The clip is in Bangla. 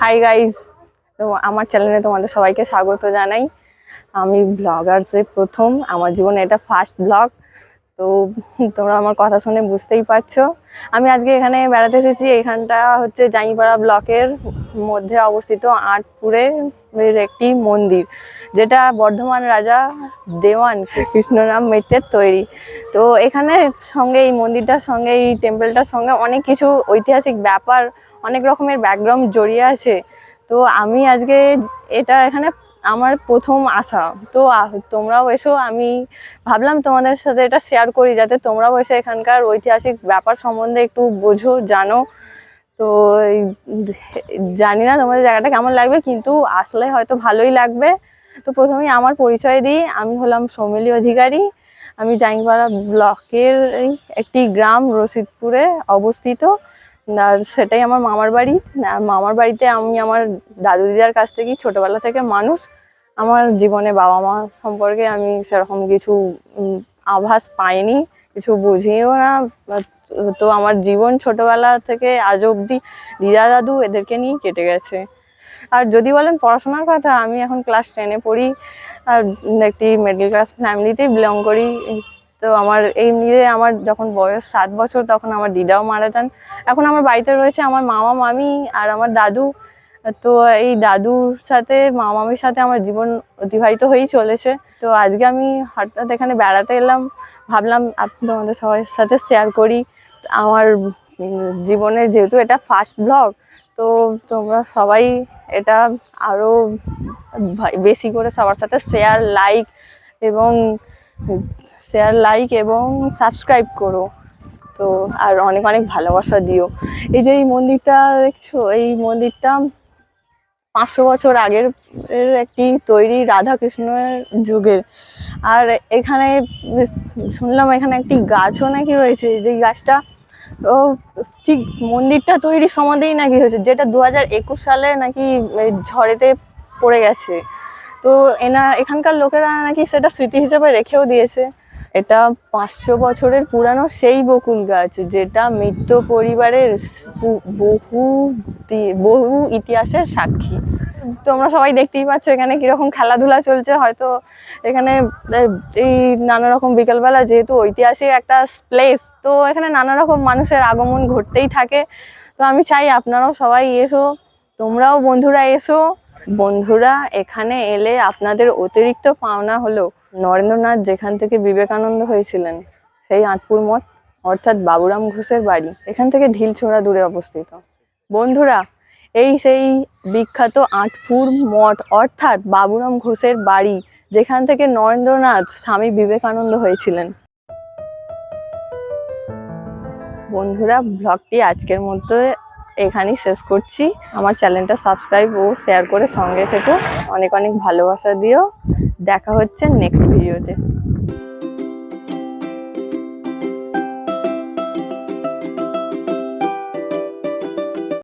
হাই গাইজ তো আমার চ্যানেলে তোমাদের সবাইকে স্বাগত জানাই। আমি ব্লগার্সে প্রথম, আমার জীবনে এটা ফার্স্ট ব্লগ তো তোমরা আমার কথা শুনে বুঝতেই পারছ। আমি আজকে এখানে বেড়াতে এসেছি। এখানটা হচ্ছে জাইপাড়া ব্লকের মধ্যে অবস্থিত আটপুরের একটি মন্দির, যেটা বর্ধমান রাজা দেওয়ান কৃষ্ণরাম মিত্রের তৈরি। তো এখানে সঙ্গে এই মন্দিরটার সঙ্গে, এই টেম্পলটার সঙ্গে অনেক কিছু ঐতিহাসিক ব্যাপার, অনেক রকমের ব্যাকগ্রাউন্ড জড়িয়ে আছে। তো আমি আজকে এটা এখানে আমার প্রথম আসা তো তোমরাও এসো, আমি ভাবলাম তোমাদের সাথে এটা শেয়ার করি যাতে তোমরাও এসে এখানকার ঐতিহাসিক ব্যাপার সম্বন্ধে একটু বোঝো, জানো। তো জানি না তোমাদের জায়গাটা কেমন লাগবে, কিন্তু আসলে হয়তো ভালোই লাগবে। তো প্রথমেই আমার পরিচয় দিই, আমি হলাম সৌমিলি অধিকারী। আমি জাইংপাড়া ব্লকের একটি গ্রাম রশিদপুরে অবস্থিত। আর সেটাই আমার মামার বাড়ি। আর মামার বাড়িতে আমি আমার দাদু দিদার কাছ থেকেই ছোটবেলা থেকে মানুষ। আমার জীবনে বাবা মা সম্পর্কে আমি সেরকম কিছু আভাস পাইনি, কিছু বুঝিও না। তো আমার জীবন ছোটবেলা থেকে আজ অবধি দিদা দাদু এদেরকে নিয়েই কেটে গেছে। আর যদি বলেন পড়াশোনার কথা, আমি এখন ক্লাস টেনে পড়ি। আর একটি মিডল ক্লাস ফ্যামিলিতেই বিলং করি। তো আমার এই নিয়ে আমার যখন বয়স সাত বছর, তখন আমার দিদাও মারা যান। এখন আমার বাড়িতে রয়েছে আমার মামা, মামি আর আমার দাদু। তো এই দাদুর সাথে, মামা মামির সাথে আমার জীবন অতিবাহিত হয়েই চলেছে। তো আজকে আমি হঠাৎ এখানে বেড়াতে এলাম। ভাবলাম আপনি তোমাদের সবার সাথে শেয়ার করি। আমার জীবনে যেহেতু এটা ফার্স্ট ব্লগ তো তোমরা সবাই এটা আরও বেশি করে সবার সাথে শেয়ার লাইক এবং শেয়ার লাইক এবং সাবস্ক্রাইব করো। তো, আর অনেক অনেক ভালোবাসা দিও। এই যে এই মন্দিরটা দেখছ, এই মন্দিরটা পাঁচশো বছর আগের একটি তৈরি রাধা কৃষ্ণের যুগের। আর এখানে শুনলাম এখানে একটি গাছও নাকি রয়েছে। যে গাছটা, ও, ঠিক মন্দিরটা তৈরির সমাধেই নাকি হয়েছে, যেটা দু হাজার একুশ সালে নাকি ঝড়েতে পড়ে গেছে। তো এনা, এখানকার লোকেরা নাকি সেটা স্মৃতি হিসেবে রেখেও দিয়েছে। এটা পাঁচশো বছরের পুরানো সেই বকুল গাছ, যেটা মিত্র পরিবারের বহু বহু ইতিহাসের সাক্ষী। তোমরা সবাই দেখতেই পাচ্ছ এখানে কীরকম খেলাধুলা চলছে। হয়তো এখানে এই নানা রকম বিকেলবেলা যেহেতু ঐতিহাসিক একটা প্লেস তো এখানে নানা রকম মানুষের আগমন ঘটতেই থাকে। তো আমি চাই আপনারাও সবাই এসো, তোমরাও বন্ধুরা এসো। বন্ধুরা এখানে এলে আপনাদের অতিরিক্ত পাওনা হলো। নরেন্দ্রনাথ যেখান থেকে বিবেকানন্দ হয়েছিলেন, সেই আটপুর মঠ, অর্থাৎ বাবুরাম ঘোষের বাড়ি, এখান থেকে ঢিলছোড়া দূরে অবস্থিত। বন্ধুরা, এই সেই বিখ্যাত আটপুর মঠ, অর্থাৎ বাবুরাম ঘোষের বাড়ি, যেখান থেকে নরেন্দ্রনাথ স্বামী বিবেকানন্দ হয়েছিলেন। বন্ধুরা, ব্লগটি আজকের মধ্যে এখানেই শেষ করছি। আমার চ্যানেলটা সাবস্ক্রাইব ও শেয়ার করে সঙ্গে থেকো। অনেক অনেক ভালোবাসা দিও। দেখা হচ্ছে নেক্সট ভিডিওতে